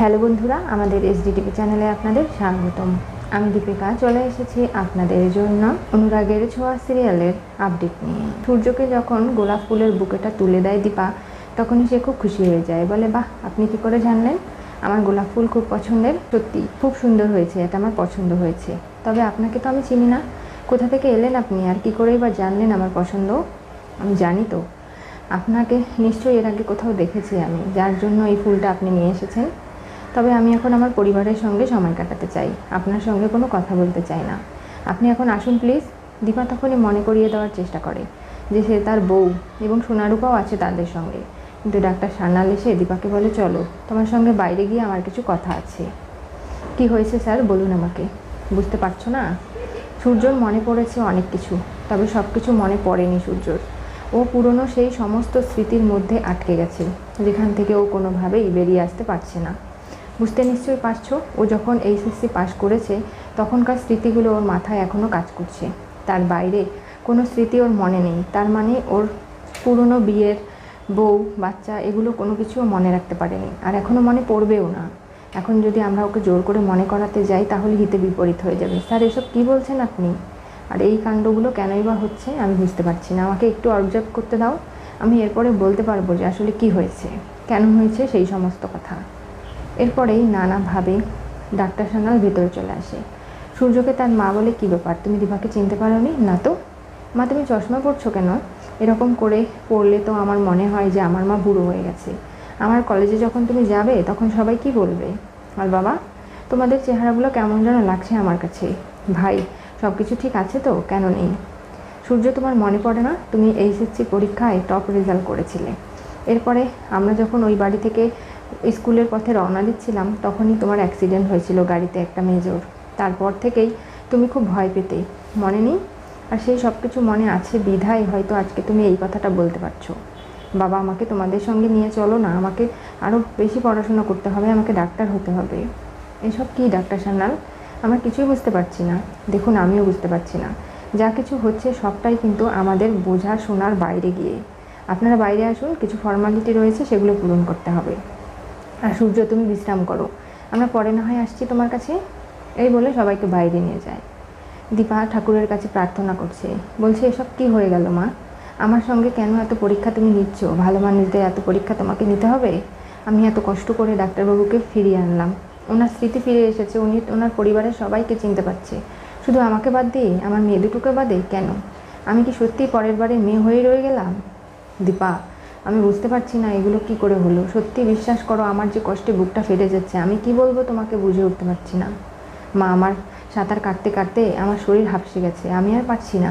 Hello বন্ধুরা, আমাদের SDTV চ্যানেলে আপনাদের স্বাগতম। আমি দীপিকা, চলে এসেছি আপনাদের জন্য অনুরাগের ছোঁয়া সিরিয়ালের আপডেট নিয়ে। সূর্যকে যখন গোলাপ ফুলের বুকেটা তুলে দেয় দীপা, তখনই সে খুব খুশি হয়ে যায়। বলে, বাহ, আপনি কি করে জানলেন? আমার গোলাপ ফুল খুব পছন্দের। সত্যি, খুব সুন্দর হয়েছে, এটা আমার পছন্দ হয়েছে। তবে আপনাকে তো আমি চিনি না। কোথা থেকে এলেন আপনি? আর কি করেই বা জানলেন আমার পছন্দ? আমি জানি তো। আপনাকে নিশ্চয়ই এর আগে কোথাও দেখেছি আমি, যার জন্য এই ফুলটা আপনি নিয়ে এসেছেন। তবে আমি এখন আমার পরিবারের সঙ্গে সময় কাটাতে চাই। আপনার সঙ্গে কোনো কথা বলতে চাই না। আপনি এখন আসুন, প্লিজ। দীপা তখনই মনে করিয়ে দেওয়ার চেষ্টা করে যে সে তার বউ এবং সোনারূপাও আছে তাদের সঙ্গে। কিন্তু ডাক্তার সান্যাল এসে দীপাকে বলে, চলো, তোমার সঙ্গে বাইরে গিয়ে আমার কিছু কথা আছে। কি হয়েছে স্যার? বলুন আমাকে। বুঝতে পারছ না? সূর্যর মনে পড়েছে অনেক কিছু, তবে সব কিছু মনে পড়েনি সূর্যর। ও পুরনো সেই সমস্ত স্মৃতির মধ্যে আটকে গেছে, যেখান থেকে ও কোনোভাবেই বেরিয়ে আসতে পারছে না। বুঝতে নিশ্চয়ই পারছ, ও যখন এইচএসসি পাশ করেছে, তখনকার স্মৃতিগুলো ওর মাথায় এখনও কাজ করছে। তার বাইরে কোনো স্মৃতি ওর মনে নেই। তার মানে ওর পুরনো বিয়ের বউ, বাচ্চা এগুলো কোনো কিছুও মনে রাখতে পারেনি। আর এখনও মনে পড়বেও না। এখন যদি আমরা ওকে জোর করে মনে করাতে যাই, তাহলে হিতে বিপরীত হয়ে যাবে। স্যার, এসব কী বলছেন আপনি? আর এই কাণ্ডগুলো কেনই বা হচ্ছে, আমি বুঝতে পারছি না। আমাকে একটু অবজার্ভ করতে দাও। আমি এরপরে বলতে পারব যে আসলে কি হয়েছে, কেন হয়েছে সেই সমস্ত কথা। এরপরেই নানাভাবে ডাক্তার সানাল ভেতরে চলে আসে। সূর্যকে তার মা বলে, কী ব্যাপার? তুমি দীপাকে চিনতে পারোনি? না তো। মা, তুমি চশমা পড়ছো কেন? এরকম করে পড়লে তো আমার মনে হয় যে আমার মা বুড়ো হয়ে গেছে। আমার কলেজে যখন তুমি যাবে, তখন সবাই কি বলবে? আর বাবা, তোমাদের চেহারাগুলো কেমন যেন লাগছে আমার কাছে। ভাই সব কিছু ঠিক আছে তো? কেন নেই? সূর্য, তোমার মনে পড়ে না? তুমি এইচএসসি পরীক্ষায় টপ রেজাল্ট করেছিলে। এরপরে আমরা যখন ওই বাড়ি থেকে স্কুলের পথে রওনা দিচ্ছিলাম, তখনই তোমার অ্যাক্সিডেন্ট হয়েছিল গাড়িতে একটা মেজর। তারপর থেকেই তুমি খুব ভয় পেতে মনে নেই? আর সেই সব কিছু মনে আছে, বিধায় হয়তো আজকে তুমি এই কথাটা বলতে পারছ। বাবা আমাকে তোমাদের সঙ্গে নিয়ে চলো না, আমাকে আরও বেশি পড়াশোনা করতে হবে, আমাকে ডাক্তার হতে হবে। এসব কি ডাক্তার সান্যাল? আমরা কিছুই বুঝতে পারছি না। দেখুন, আমিও বুঝতে পারছি না। যা কিছু হচ্ছে সবটাই কিন্তু আমাদের বোঝা শোনার বাইরে গিয়ে। আপনারা বাইরে আসুন, কিছু ফর্মালিটি রয়েছে, সেগুলো পূরণ করতে হবে। আর সূর্য তুমি বিশ্রাম করো। আমরা পরে না হয় আসছি তোমার কাছে। এই বলে সবাইকে বাইরে নিয়ে যায়। দীপা ঠাকুরের কাছে প্রার্থনা করছে। বলছে, এসব কি হয়ে গেল মা? আমার সঙ্গে কেন এত পরীক্ষা তুমি নিচ্ছ? ভালো মানুষদের এত পরীক্ষা তোমাকে নিতে হবে? আমি এত কষ্ট করে ডাক্তারবাবুকে ফিরিয়ে আনলাম। ওনার স্মৃতি ফিরে এসেছে। উনি, ওনার পরিবারের সবাইকে চিনতে পারছে। শুধু আমাকে বাদ দিয়ে, আমার মেয়ে দুটোকে বাদে কেন? আমি কি সত্যিই পরের বারে মেয়ে হয়ে রয়ে গেলাম? দীপা আমি বুঝতে পারছি না এগুলো কি করে হলো। সত্যি বিশ্বাস করো, আমার যে কষ্টে বুকটা ফেটে যাচ্ছে, আমি কি বলব তোমাকে বুঝে উঠতে পারছি না। মা, আমার সাঁতার কাটতে কাটতে আমার শরীর হাঁপসে গেছে, আমি আর পারছি না।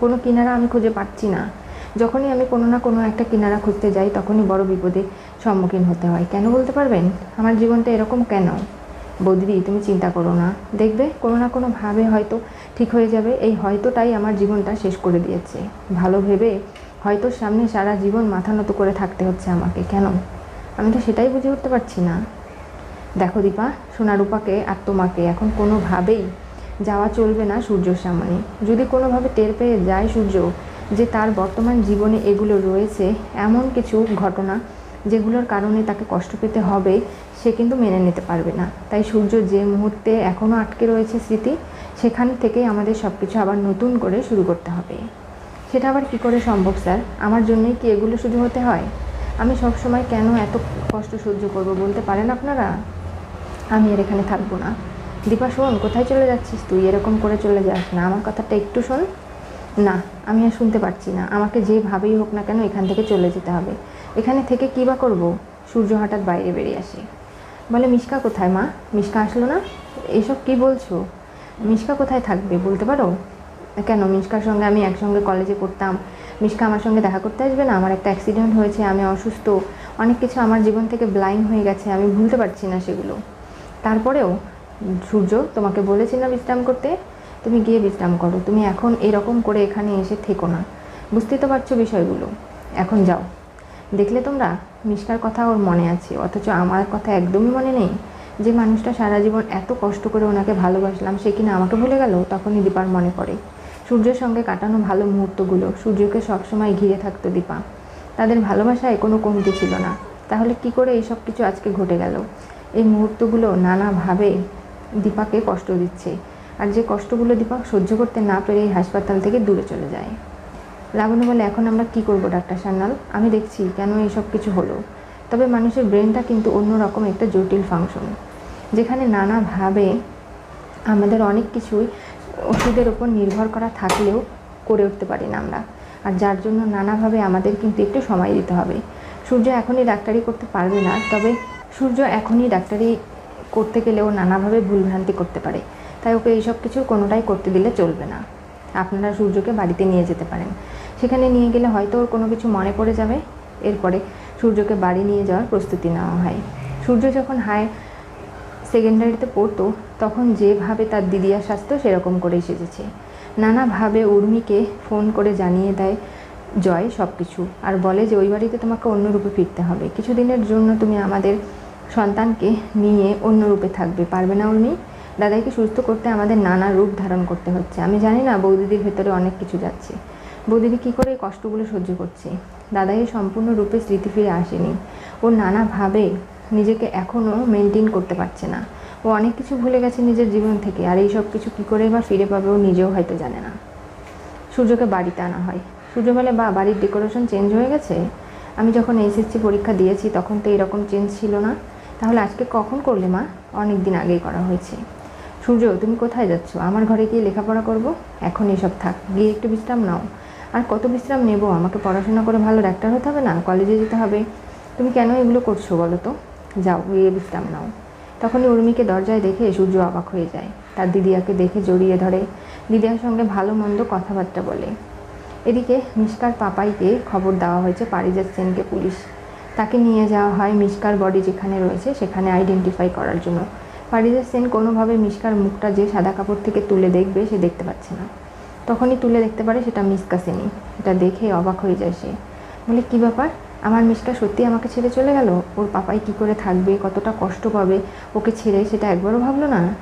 কোনো কিনারা আমি খুঁজে পাচ্ছি না। যখনই আমি কোনো না কোনো একটা কিনারা খুঁজতে যাই, তখনই বড় বিপদে সম্মুখীন হতে হয়। কেন বলতে পারবেন? আমার জীবনটা এরকম কেন? বৌদিদি, তুমি চিন্তা করো না। দেখবে, কোনো না কোনোভাবে হয়তো ঠিক হয়ে যাবে। এই হয়তোটাই আমার জীবনটা শেষ করে দিয়েছে। ভালো ভেবে হয়তো সামনে সারা জীবন মাথা নত করে থাকতে হচ্ছে আমাকে, কেন? আমি তো সেটাই বুঝে উঠতে পারছি না। দেখো দীপা সোনারূপাকে আর তোমাকে এখন কোনোভাবেই যাওয়া চলবে না সূর্যর সামনে। যদি কোনোভাবে টের পেয়ে যায় সূর্য যে তার বর্তমান জীবনে এগুলো রয়েছে, এমন কিছু ঘটনা যেগুলোর কারণে তাকে কষ্ট পেতে হবে, সে কিন্তু মেনে নিতে পারবে না। তাই সূর্য যে মুহূর্তে এখনও আটকে রয়েছে স্মৃতি, সেখান থেকেই আমাদের সব কিছু আবার নতুন করে শুরু করতে হবে। সেটা আবার কী করে সম্ভব, স্যার? আমার জন্যই কি এগুলো শুধু হতে হয়? আমি সব সময় কেন এত কষ্ট সহ্য করব বলতে পারেন আপনারা? আমি আর এখানে থাকব না। দীপা, শোন, কোথায় চলে যাচ্ছিস তুই? এরকম করে চলে যাস না। আমার কথাটা একটু শোন। না, আমি আর শুনতে পারছি না। আমাকে যেভাবেই হোক না কেন এখান থেকে চলে যেতে হবে। এখানে থেকে কী বা করব? সূর্য হঠাৎ বাইরে বেরিয়ে আসে। বলে, মিশকা কোথায় মা? মিশকা আসলো না? এসব কি বলছো? মিশকা কোথায় থাকবে বলতে পারো? কেন? মিশকার সঙ্গে আমি একসঙ্গে কলেজে পড়তাম। মিশকা আমার সঙ্গে দেখা করতে আসবে না। আমার একটা অ্যাক্সিডেন্ট হয়েছে, আমি অসুস্থ। অনেক কিছু আমার জীবন থেকে ব্লাইন্ড হয়ে গেছে, আমি ভুলতে পারছি না সেগুলো। তারপরেও সূর্য তোমাকে বলেছি না বিশ্রাম করতে? তুমি গিয়ে বিশ্রাম করো। তুমি এখন এরকম করে এখানে এসে থেকো না। বুঝতেই তো পারছ বিষয়গুলো। এখন যাও। দেখলে তোমরা মিশকার কথা ওর মনে আছে। অথচ আমার কথা একদমই মনে নেই। যে মানুষটা সারা জীবন এত কষ্ট করে ওনাকে ভালোবাসলাম, সে কিনা আমাকে ভুলে গেল? তখনই দীপার মনে পড়ে। সূর্যের সঙ্গে কাটানো ভালো মুহূর্তগুলো সূর্যকে সবসময় ঘিরে থাকতো, দীপা। তাদের ভালোবাসায় কোনো কমতি ছিল না। তাহলে কি করে এইসব কিছু আজকে ঘটে গেল? এই মুহূর্তগুলো নানাভাবে দীপাকে কষ্ট দিচ্ছে। আর যে কষ্টগুলো দীপা সহ্য করতে না পেরে এই হাসপাতাল থেকে দূরে চলে যায়। লাবণ্য বলে, এখন আমরা কি করব, ডাক্তার সান্যাল? আমি দেখছি কেন এইসব কিছু হলো। তবে মানুষের ব্রেনটা কিন্তু অন্যরকম একটা জটিল ফাংশন, যেখানে নানাভাবে আমাদের অনেক কিছুই ওষুধের ওপর নির্ভর করা থাকলেও করে উঠতে পারি না আমরা। আর যার জন্য নানাভাবে আমাদের কিন্তু একটু সময় দিতে হবে। সূর্য এখনই ডাক্তারি করতে পারবে না, তবে সূর্য এখনই ডাক্তারি করতে গেলেও নানাভাবে ভুলভ্রান্তি করতে পারে। তাই ওকে এইসব কিছু কোনোটাই করতে দিলে চলবে না। আপনারা সূর্যকে বাড়িতে নিয়ে যেতে পারেন। সেখানে নিয়ে গেলে হয়তো ওর কোনো কিছু মনে পড়ে যাবে। এরপরে সূর্যকে বাড়ি নিয়ে যাওয়ার প্রস্তুতি নেওয়া হয়। সূর্য যখন হাই সেকেন্ডারিতে পড়তো, তখন যেভাবে তার দিদিয়া স্বাস্থ্য সেরকম করেই সেজেছে। নানাভাবে উর্মিকে ফোন করে জানিয়ে দেয়, জয় সব কিছু আর বলে যে, ওই বাড়িতে তোমাকে অন্য রূপে ফিরতে হবে। কিছুদিনের জন্য তুমি আমাদের সন্তানকে নিয়ে অন্য রূপে থাকবে, পারবে না উর্মি? দাদাইকে সুস্থ করতে আমাদের নানা রূপ ধারণ করতে হচ্ছে। আমি জানি না বৌদিদির ভেতরে অনেক কিছু যাচ্ছে। বৌদিদি কী করে এই কষ্টগুলো সহ্য করছে? দাদাই সম্পূর্ণরূপে স্মৃতি ফিরে আসেনি। ও নানাভাবে নিজেকে এখনও মেনটেন করতে পারছে না। ও অনেক কিছু ভুলে গেছে নিজের জীবন থেকে, আর এই সব কিছু কী করে বা ফিরে পাবে ও নিজেও হয়তো জানে না। সূর্যকে বাড়িতে আনা হয়। সূর্য বলে, বা, বাড়ির ডেকোরেশন চেঞ্জ হয়ে গেছে? আমি যখন এইচএসসি পরীক্ষা দিয়েছি, তখন তো এরকম চেঞ্জ ছিল না। তাহলে আজকে কখন করলে, মা? অনেক দিন আগেই করা হয়েছে। সূর্য, তুমি কোথায় যাচ্ছ? আমার ঘরে গিয়ে লেখাপড়া করব? এখন এসব থাক, গিয়ে একটু বিশ্রাম নাও। আর কত বিশ্রাম নেব? আমাকে পড়াশোনা করে ভালো ডাক্তার হতে হবে না? কলেজে যেতে হবে। তুমি কেন এগুলো করছ বলো তো? যাও গিয়ে বিশ্রাম নাও। তখনই উর্মিকে দরজায় দেখে সূর্য অবাক হয়ে যায়। তার দিদিয়াকে দেখে জড়িয়ে ধরে। দিদিয়ার সঙ্গে ভালো মন্দ কথাবার্তা বলে। এদিকে মিষ্কার পাপাইকে খবর দেওয়া হয়েছে পারিজাত সেনকে পুলিশ। তাকে নিয়ে যাওয়া হয় মিষ্কার বডি যেখানে রয়েছে, সেখানে আইডেন্টিফাই করার জন্য। পারিজাত সেন কোনোভাবে মিষ্কার মুখটা যে সাদা কাপড় থেকে তুলে দেখবে, সে দেখতে পাচ্ছে না। তখনই তুলে দেখতে পারে সেটা মিসকা সেনি এটা দেখে অবাক হয়ে যায় সে। বলে, কী ব্যাপার? আমার মিসকা সত্যি আমাকে ছেড়ে চলে গেল? ওর পাপাই কি করে থাকবে? কতটা কষ্ট পাবে? ওকে ছেড়ে সেটা একবারও ভাবলো না?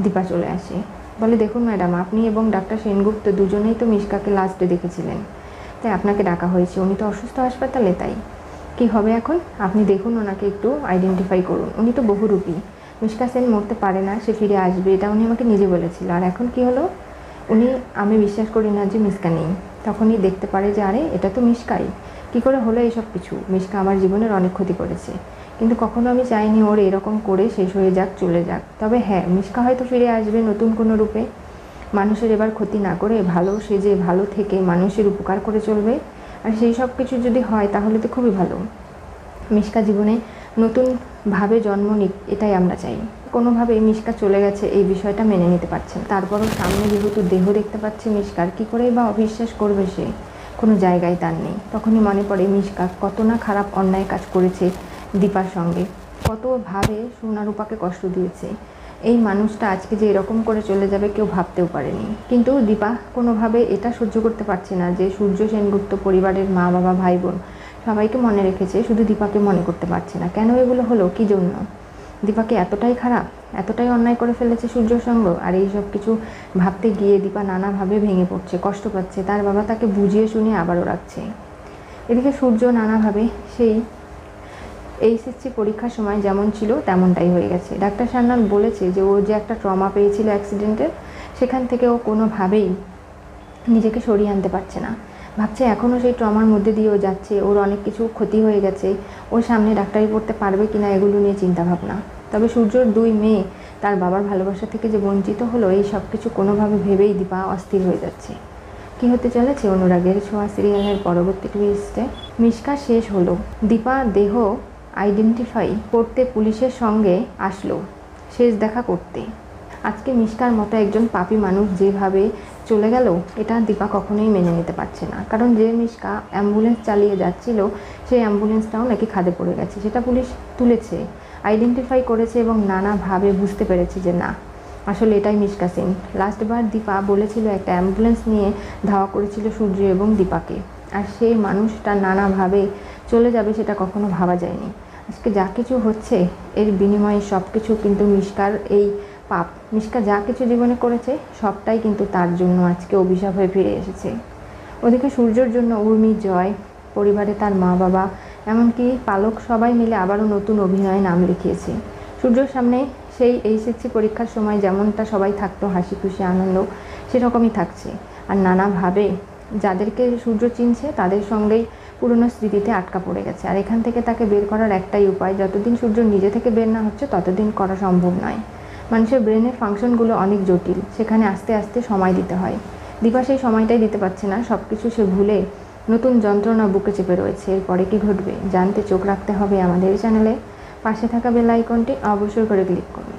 দীপা চলে আসে। বলে, দেখুন ম্যাডাম, আপনি এবং ডাক্তার সেনগুপ্ত দুজনেই তো মিশকাকে লাস্টে দেখেছিলেন। তাই আপনাকে ডাকা হয়েছে। উনি তো অসুস্থ হাসপাতালে, তাই। কি হবে এখন? আপনি দেখুন ওনাকে একটু আইডেন্টিফাই করুন। উনি তো বহুরূপী। মিশকা সেন মরতে পারে না, সে ফিরে আসবে। এটা উনি আমাকে নিজে বলেছিল। আর এখন কি হলো? উনি, আমি বিশ্বাস করি না যে মিসকা নেই। তখনই দেখতে পারে যে, আরে, এটা তো মিসকাই কী করে হলো এইসব কিছু? মিসকা আমার জীবনের অনেক ক্ষতি করেছে। কিন্তু কখনো আমি চাইনি ওর এরকম করে শেষ হয়ে যাক, চলে যাক। তবে হ্যাঁ মিশকা হয়তো ফিরে আসবে নতুন কোনো রূপে। মানুষের এবার ক্ষতি না করে ভালো সেজে ভালো থেকে মানুষের উপকার করে চলবে। আর সেই সব কিছু যদি হয়, তাহলে তো খুবই ভালো। মিশকা জীবনে নতুনভাবে জন্ম নিক, এটাই আমরা চাই। কোনোভাবে মিশকা চলে গেছে, এই বিষয়টা মেনে নিতে পারছে তারপরও সামনে যেহেতু দেহ দেখতে পাচ্ছে মিশকার, কী করেই বা অবিশ্বাস করবে সে? কোনো জায়গায় তার নেই। তখনই মনে পড়ে মিশকা, কত না খারাপ অন্যায় কাজ করেছে দীপার সঙ্গে। কতভাবে সোনারূপাকে কষ্ট দিয়েছে। এই মানুষটা আজকে যে এরকম করে চলে যাবে কেউ ভাবতেও পারেনি। কিন্তু দীপা কোনোভাবে এটা সহ্য করতে পারছে না যে সূর্য সেনগুপ্ত পরিবারের মা, বাবা, ভাই, বোন সবাইকে মনে রেখেছে, শুধু দীপাকে মনে করতে পারছে না। কেন এগুলো হলো? কী জন্য? দীপাকে এতটাই খারাপ, এতটাই অন্যায় করে ফেলেছে সূর্যর সঙ্গ, আর এই সব কিছু ভাবতে গিয়ে দীপা নানাভাবে ভেঙে পড়ছে, কষ্ট পাচ্ছে, তার বাবা তাকে বুঝিয়ে শুনিয়ে আবারও রাখছে। এদিকে সূর্য নানাভাবে সেই এইচএসসি পরীক্ষার সময় যেমন ছিল তেমনটাই হয়ে গেছে। ডাক্তার সান্যাল বলেছে যে ও যে একটা ট্রমা পেয়েছিল অ্যাক্সিডেন্টের, সেখান থেকে ও কোনোভাবেই নিজেকে সরিয়ে আনতে পারছে না। ভাবছে এখনও সেই ট্রমার মধ্যে দিয়েও যাচ্ছে, ওর অনেক কিছু ক্ষতি হয়ে গেছে, ওর সামনে ডাক্তারি পড়তে পারবে কিনা এগুলো নিয়ে চিন্তা ভাবনা তবে সূর্যর দুই মেয়ে, তার বাবার ভালোবাসা থেকে যে বঞ্চিত হলো, এই সব কিছু কোনোভাবে ভেবেই দীপা অস্থির হয়ে যাচ্ছে। কি হতে চলেছে অনুরাগের ছোঁয়া সিরিয়ালের পরবর্তী টুইস্টে মিশকা শেষ হলো। দীপা দেহ আইডেন্টিফাই করতে পুলিশের সঙ্গে আসলো, শেষ দেখা করতে। আজকে মিশকার মতো একজন পাপি মানুষ যেভাবে চলে গেল এটা দীপা কখনোই মেনে নিতে পারছে না। কারণ যে মিশকা অ্যাম্বুলেন্স চালিয়ে যাচ্ছিল, সেই অ্যাম্বুলেন্সটাও নাকি খাদে পড়ে গেছে। সেটা পুলিশ তুলেছে আইডেন্টিফাই করেছে এবং নানাভাবে বুঝতে পেরেছে যে না, আসলে এটাই মিশকা সিং লাস্টবার দীপা বলেছিল একটা অ্যাম্বুলেন্স নিয়ে ধাওয়া করেছিল সূর্য এবং দীপাকে। আর সেই মানুষটা নানাভাবে চলে যাবে সেটা কখনো ভাবা যায়নি। আজকে যা কিছু হচ্ছে, এর বিনিময়ে সব কিছু কিন্তু মিশকার এই পাপ। মিশকা যা কিছু জীবনে করেছে, সবটাই কিন্তু তার জন্য আজকে অভিশাপ হয়ে ফিরে এসেছে। ওদিকে সূর্যর জন্য উর্মি, জয়, পরিবারে তার মা বাবা এমনকি পালক সবাই মিলে আবারও নতুন অভিনয়ে নাম লিখিয়েছে। সূর্যর সামনে সেই এইচএসসি পরীক্ষার সময় যেমনটা সবাই থাকতো, হাসি খুশি, আনন্দ, সেরকমই থাকছে। আর নানাভাবে যাদেরকে সূর্য চিনছে, তাদের সঙ্গেই পুরনো স্মৃতিতে আটকা পড়ে গেছে। আর এখান থেকে তাকে বের করার একটাই উপায়, যতদিন সূর্য নিজে থেকে বের না হচ্ছে, ততদিন করা সম্ভব নয়। মানুষের ব্রেনের ফাংশনগুলো অনেক জটিল, সেখানে আস্তে আস্তে সময় দিতে হয়। দীপা সেই সময়টাই দিতে পারছে না সব কিছু সে ভুলে নতুন যন্ত্রণা বুকে চেপে রয়েছে। এরপরে কি ঘটবে জানতে চোখ রাখতে হবে আমাদের চ্যানেলে পাশে থাকা বেল আইকনটি অবশ্যই করে ক্লিক করুন।